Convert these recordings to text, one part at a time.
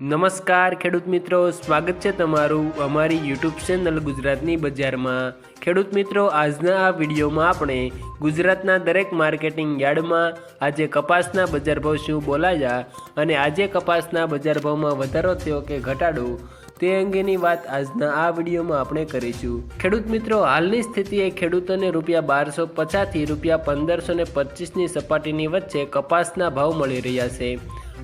નમસ્કાર ખેડૂત મિત્રો, સ્વાગત છે તમારું અમારી યુટ્યુબ ચેનલ ગુજરાતની બજારમાં. ખેડૂત મિત્રો, આજના આ વિડીયોમાં આપણે ગુજરાતના દરેક માર્કેટિંગ યાર્ડમાં આજે કપાસના બજાર ભાવ શું બોલાયા અને આજે કપાસના બજાર ભાવમાં વધારો થયો કે ઘટાડો તે અંગેની વાત આજના આ વિડીયોમાં આપણે કરીશું. ખેડૂત મિત્રો, હાલની સ્થિતિએ ખેડૂતોને રૂપિયા બારસો પચાસથી રૂપિયા પંદરસો ને પચીસની સપાટીની વચ્ચે કપાસના ભાવ મળી રહ્યા છે.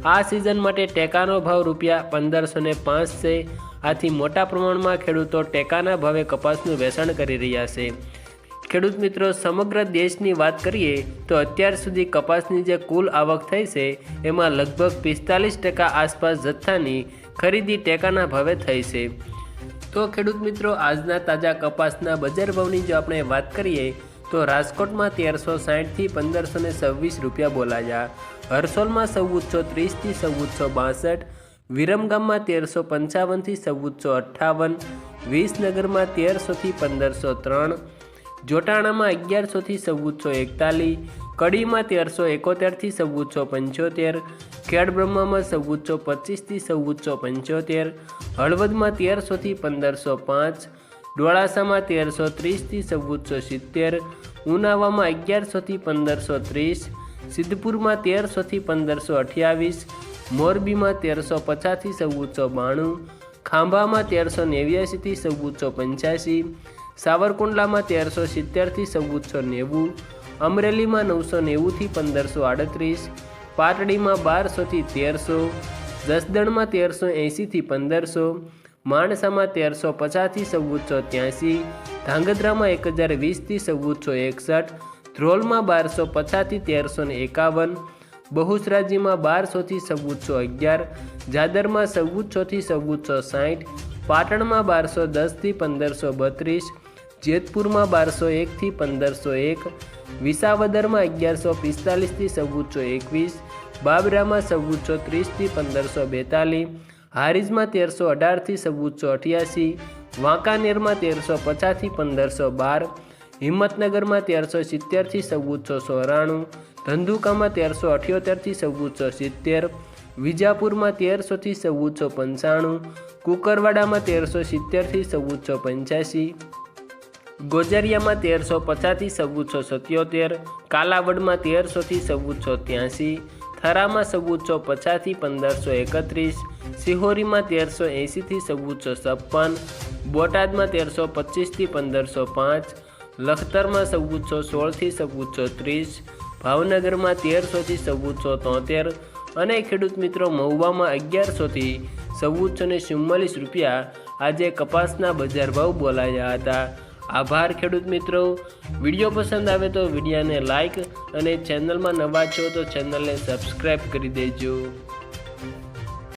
આ સિઝન માટે ટેકાનો ભાવ રૂપિયા પંદરસો ને પાંચ છે. આથી મોટા પ્રમાણમાં ખેડૂતો ટેકાના ભાવે કપાસનું વેચાણ કરી રહ્યા છે. ખેડૂત મિત્રો, સમગ્ર દેશની વાત કરીએ તો અત્યાર સુધી કપાસની જે કુલ આવક થઈ છે, એમાં લગભગ પિસ્તાલીસ ટકા આસપાસ જથ્થાની ખરીદી ટેકાના ભાવે થઈ છે. તો ખેડૂત મિત્રો, આજના તાજા કપાસના બજાર ભાવની જો આપણે વાત કરીએ તો રાજકોટમાં તેરસો સાઠથી પંદરસો ને છવ્વીસ રૂપિયા બોલાયા. હરસોલમાં ચૌદસો ત્રીસથી ચૌદસો બાસઠ, વિરમગામમાં તેરસો પંચાવનથી ચૌદસો અઠ્ઠાવન, વિસનગરમાં તેરસોથી પંદરસો ત્રણ, જોટાણામાં અગિયારસોથી ચૌદસો એકતાલીસ, કડીમાં તેરસો એકોતેરથી ચૌદસો પંચોતેર, ખેડબ્રહ્મામાં ચૌદસો પચીસથી ચૌદસો પંચોતેર, હળવદમાં તેરસોથી પંદરસો પાંચ ડોળાસામાં તેરસો ત્રીસથી ચૌદસો સિત્તેર, ઉનાવામાં અગિયારસોથી પંદરસો ત્રીસ, સિદ્ધપુરમાં તેરસોથી પંદરસો અઠ્યાવીસ, મોરબીમાં તેરસો પચાસથી ચૌદસો બાણું, ખાંભામાં તેરસો નેવ્યાસીથી ચૌદસો પંચ્યાસી, સાવરકુંડલામાં તેરસો સિત્તેરથી ચૌદસો નેવું, અમરેલીમાં નવસો નેવુંથી પંદરસો આડત્રીસ, પાટડીમાં બારસોથી તેરસો, જસદણમાં તેરસો એંશીથી પંદરસો માણસામાં તેરસો પચાસથી ચૌદસો ત્યાંસી, ધાંગધ્રામાં એક હજાર વીસથી ચૌદસો એકસઠ, ધ્રોલમાં બારસો પચાસથી તેરસો ને એકાવન બહુશરાજીમાં બારસોથી ચૌદસો અગિયાર, જાદરમાં ચૌદસોથી ચૌદસો સાઠ, પાટણમાં બારસો દસથી પંદરસો બત્રીસ, જેતપુરમાં બારસો એકથી પંદરસો એક, વિસાવદરમાં અગિયારસો પિસ્તાલીસથી ચૌદસો એકવીસ, બાબરામાં ચૌદસો ત્રીસથી પંદરસો બેતાલીસ હારીજમાં તેરસો અઢારથી ચૌદસો અઠ્યાસી, વાંકાનેરમાં તેરસો પચાસથી પંદરસો બાર, હિંમતનગરમાં તેરસો સિત્તેરથી ચૌદસો ચોરાણું, ધંધુકામાં તેરસો અઠ્યોતેરથી ચૌદસો સિત્તેર, વિજાપુરમાં તેરસોથી ચૌદસો પંચાણું, કુકરવાડામાં તેરસો સિત્તેરથી ચૌદસો પંચ્યાસી, ગોજરિયામાં તેરસો પચાસથી ચૌદસો સત્યોતેર, કાલાવડમાં તેરસોથી ચૌદસો ત્યાંસી થરામાં ચૌદસો પચાસથી પંદરસો એકત્રીસ, સિહોરીમાં તેરસો એંશીથી ચૌદસો છપ્પન, બોટાદમાં તેરસો પચીસથી પંદરસો પાંચ, લખતરમાં ચૌદસો સોળથી ચૌદસો ત્રીસ, ભાવનગરમાં તેરસોથી ચૌદસો તોતેર અને ખેડૂત મિત્રો મહુવામાં અગિયારસોથી ચૌદસો ને ચુમ્માલીસ રૂપિયા આજે કપાસના બજાર ભાવ બોલાયા હતા. આભાર ખેડૂત મિત્રો. વીડિયો પસંદ આવે તો વિડીયાને લાઈક અને ચેનલમાં નવા છો તો ચેનલને સબસ્ક્રાઈબ કરી દેજો.